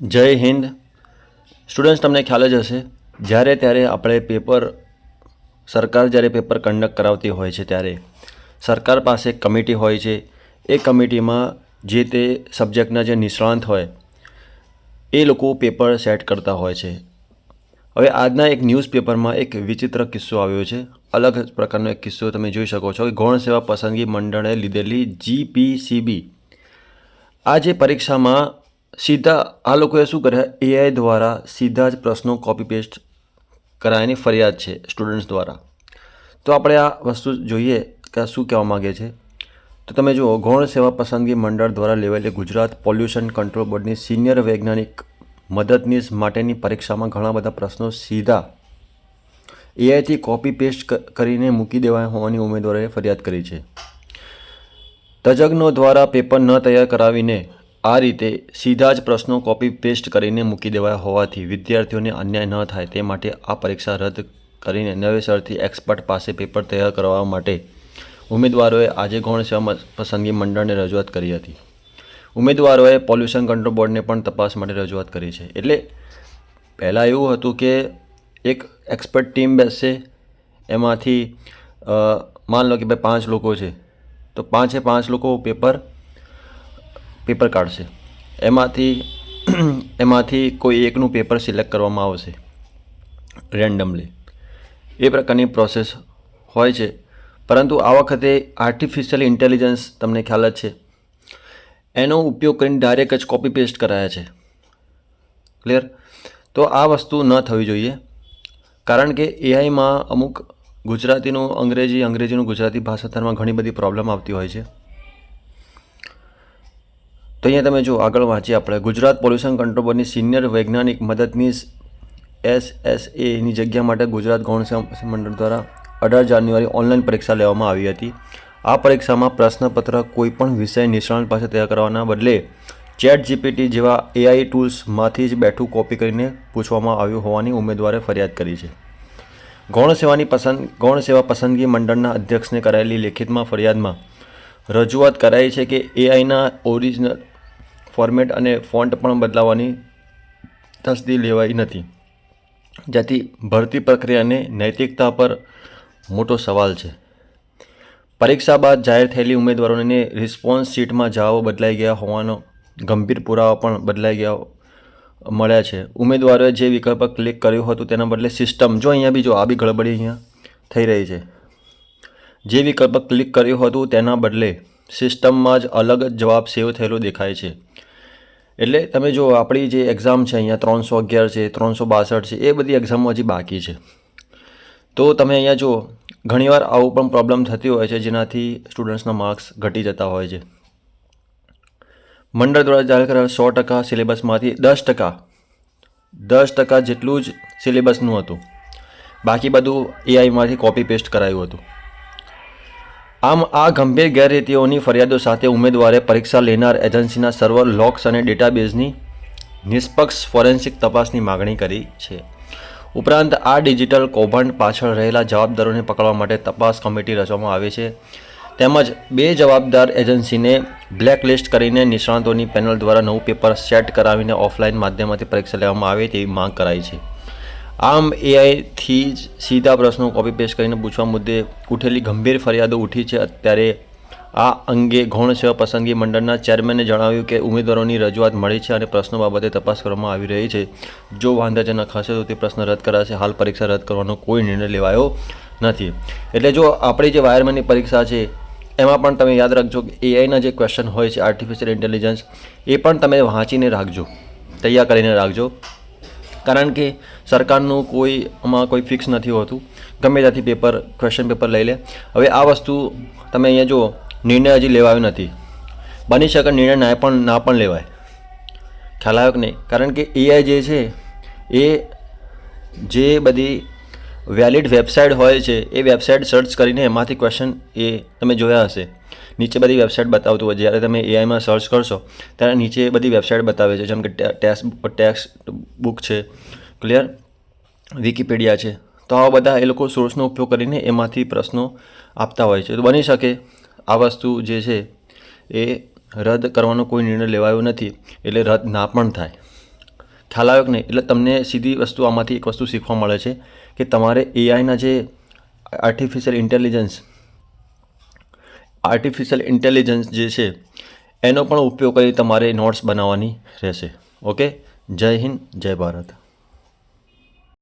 જય હિન્દ. સ્ટુડન્ટ્સ તમને ખ્યાલ જ હશે, જ્યારે ત્યારે આપણે પેપર સરકાર જ્યારે પેપર કન્ડક્ટ કરાવતી હોય છે ત્યારે સરકાર પાસે કમિટી હોય છે. એ કમિટીમાં જે તે સબ્જેક્ટના જે નિષ્ણાંત હોય, એ લોકો પેપર સેટ કરતા હોય છે. હવે આજના એક ન્યૂઝપેપરમાં એક વિચિત્ર કિસ્સો આવ્યો છે. અલગ પ્રકારનો એક કિસ્સો તમે જોઈ શકો છો કે ગૌણ સેવા પસંદગી મંડળે લીધેલી જીપીસીબી આ જે પરીક્ષામાં સીધા આ લોકોએ શું કર્યા? એઆઈ દ્વારા સીધા જ પ્રશ્નો કોપી પેસ્ટ કરાયની ફરિયાદ છે સ્ટુડન્ટ્સ દ્વારા. તો આપણે આ વસ્તુ જોઈએ કે શું કહેવા માગે છે. તો તમે જુઓ, ગૌણ સેવા પસંદગી મંડળ દ્વારા લેવાયેલી ગુજરાત પોલ્યુશન કંટ્રોલ બોર્ડની સિનિયર વૈજ્ઞાનિક મદદનીશ માટેની પરીક્ષામાં ઘણા બધા પ્રશ્નો સીધા એઆઈથી કોપી પેસ્ટ કરીને મૂકી દેવાયા હોવાની ઉમેદવારોએ ફરિયાદ કરી છે. તજજ્ઞો દ્વારા પેપર ન તૈયાર કરાવીને આ રીતે સીધા જ પ્રશ્નો કોપી પેસ્ટ કરીને મૂકી દેવાયા હોવાથી વિદ્યાર્થીઓને અન્યાય ન થાય તે માટે આ પરીક્ષા રદ કરીને નવેસરથી એક્સપર્ટ પાસે પેપર તૈયાર કરવા માટે ઉમેદવારોએ આજે ગૌણ સેવા પસંદગી મંડળને રજૂઆત કરી હતી. ઉમેદવારોએ પોલ્યુશન કંટ્રોલ બોર્ડને પણ તપાસ માટે રજૂઆત કરી છે. એટલે પહેલાં એવું હતું કે એક એક્સપર્ટ ટીમ બેસશે એમાંથી માન લો કે ભાઈ પાંચ લોકો છે, તો પાંચે પાંચ લોકો પેપર પેપર કાઢશે. એમાંથી એમાંથી કોઈ એકનું પેપર સિલેક્ટ કરવામાં આવશે, રેન્ડમલી. એ પ્રકારની પ્રોસેસ હોય છે. પરંતુ આ વખતે આર્ટિફિશિયલ ઇન્ટેલિજન્સ તમને ખ્યાલ જ છે. એનો ઉપયોગ કરીને ડાયરેક્ટ જ કોપી પેસ્ટ કરાયા છે. ક્લિયર તો આ વસ્તુ ન થવી જોઈએ. કારણ કે એઆઈમાં અમુક ગુજરાતીનું અંગ્રેજી અંગ્રેજીનું ગુજરાતી ભાષાંતરમાં ઘણી બધી પ્રોબ્લેમ આવતી હોય છે. તો અહીંયા તમે જો આગળ વાંચીએ આપણે. ગુજરાત પોલ્યુશન કંટ્રોલ બોર્ડની સિનિયર વૈજ્ઞાનિક મદદનીશ એસ એસ એની જગ્યા માટે ગુજરાત ગૌણ મંડળ દ્વારા અઢાર જાન્યુઆરી ઓનલાઈન પરીક્ષા લેવામાં આવી હતી. આ પરીક્ષામાં પ્રશ્નપત્ર કોઈપણ વિષય નિષ્ણાંત પાસે તૈયાર કરવાના બદલે ચેટ જીપીટી જેવા એઆઈ ટૂલ્સમાંથી જ બેઠું કોપી કરીને પૂછવામાં આવ્યું હોવાની ઉમેદવારે ફરિયાદ કરી છે. ગૌણ સેવાની પસંદ, ગૌણ સેવા પસંદગી મંડળના અધ્યક્ષને કરાયેલી લેખિતમાં ફરિયાદમાં રજૂઆત કરાઈ છે કે એઆઈના ઓરિજિનલ ફોર્મેટ અને ફોન્ટ પણ બદલાવવાની તસદી લેવાઈ નથી. જેથી ભરતી પ્રક્રિયાને નૈતિકતા પર મોટો સવાલ છે. પરીક્ષા બાદ જાહેર થયેલી ઉમેદવારોને રિસ્પોન્સ શીટમાં જવાબો બદલાઈ ગયા હોવાનો ગંભીર પુરાવા પણ બદલાઈ ગયા મળ્યા છે. ઉમેદવારોએ જે વિકલ્પ ક્લિક કર્યું હતું તેના બદલે સિસ્ટમ જો અહીંયા બી જો આ બી ગડબડી અહીંયા થઈ રહી છે. જે વિકલ્પ ક્લિક કર્યું હતું તેના બદલે સિસ્ટમમાં જ અલગ જ જવાબ સેવ થયેલો દેખાય છે. એટલે તમે જો આપણી જે એક્ઝામ છે અહીંયા ત્રણસો અગિયાર છે, ત્રણસો બાસઠ છે, એ બધી એક્ઝામો હજી બાકી છે. તો તમે અહીંયા જુઓ, ઘણીવાર આવું પણ પ્રોબ્લેમ થતી હોય છે જેનાથી સ્ટુડન્ટ્સના માર્ક્સ ઘટી જતા હોય છે. મંડળ દ્વારા જાહેર કરેલ સો ટકા સિલેબસમાંથી દસ ટકા દસ ટકા જેટલું જ સિલેબસનું હતું. બાકી બધું એઆઈમાંથી કોપી પેસ્ટ કરાયું હતું. આમ આ ગંભીર ગેરરીતિઓની ફરિયાદો સાથે ઉમેદવારે પરીક્ષા લેનાર એજન્સીના સર્વર લોક્સ અને ડેટાબેઝની નિષ્પક્ષ ફોરેન્સિક તપાસની માગણી કરી છે. ઉપરાંત આ ડિજિટલ કૌભાંડ પાછળ રહેલા જવાબદારોને પકડવા માટે તપાસ કમિટી રચવામાં આવી છે. તેમજ બે જવાબદાર એજન્સીને બ્લેકલિસ્ટ કરીને નિષ્ણાતોની પેનલ દ્વારા નવું પેપર સેટ કરાવીને ઓફલાઈન માધ્યમથી પરીક્ષા લેવામાં આવે તેવી માંગ કરાઈ છે. આમ એઆઈથી જ સીધા પ્રશ્નો કોપી પેસ્ટ કરીને પૂછવા મુદ્દે ઉઠેલી ગંભીર ફરિયાદો ઉઠી છે. અત્યારે આ અંગે ગૌણ સેવા પસંદગી મંડળના ચેરમેને જણાવ્યું કે ઉમેદવારોની રજૂઆત મળી છે અને પ્રશ્નો બાબતે તપાસ કરવામાં આવી રહી છે. જો વાંધાજનક હશે તો તે પ્રશ્ન રદ કરાશે. હાલ પરીક્ષા રદ કરવાનો કોઈ નિર્ણય લેવાયો નથી. એટલે જો આપણી જે વાયરમેનની પરીક્ષા છે, એમાં પણ તમે યાદ રાખજો કે એઆઈના જે ક્વેશ્ચન હોય છે આર્ટિફિશિયલ ઇન્ટેલિજન્સ એ પણ તમે વાંચીને રાખજો. તૈયાર કરીને રાખજો. કારણ કે સરકારનું કોઈ આમાં કોઈ ફિક્સ નથી હોતું. ગમે ત્યાંથી પેપર ક્વેશ્ચન પેપર લઈ લે. હવે આ વસ્તુ તમે અહીંયા જુઓ, નિર્ણય હજી લેવાયો નથી. બની શકે નિર્ણય ના પણ ના પણ લેવાય. ખ્યાલ આવ્યો કે નહીં? કારણ કે એઆઈ જે છે, એ જે બધી વેલિડ વેબસાઇટ હોય છે, એ વેબસાઇટ સર્ચ કરીને એમાંથી ક્વેશ્ચન એ તમે જોયા હશે. નીચે બધી વેબસાઇટ બતાવતું હોય, જ્યારે તમે એઆઈમાં સર્ચ કરશો, ત્યારે નીચે બધી વેબસાઇટ બતાવે છે, જેમ કે ટેક્સ ટેક્સ્ટ બુક છે ક્લિયર વિકિપીડિયા છે. તો આવા બધા એ લોકો સોર્સનો ઉપયોગ કરીને એમાંથી પ્રશ્નો આપતા હોય છે. તો બની શકે આ વસ્તુ જે છે, એ રદ કરવાનો કોઈ નિર્ણય લેવાયો નથી, એટલે રદ ના પણ થાય. ખ્યાલ આવ્યો કે નહીં. એટલે તમને સીધી વસ્તુ આમાંથી એક વસ્તુ શીખવા મળે છે કે તમારે એઆઈના જે આર્ટિફિશિયલ ઇન્ટેલિજન્સ આર્ટિફિશિયલ ઇન્ટેલિજન્સ જે છે, એનો પણ ઉપયોગ કરી તમારે નોટ્સ બનાવવાની રહેશે. ઓકે જય હિન્દ, જય ભારત.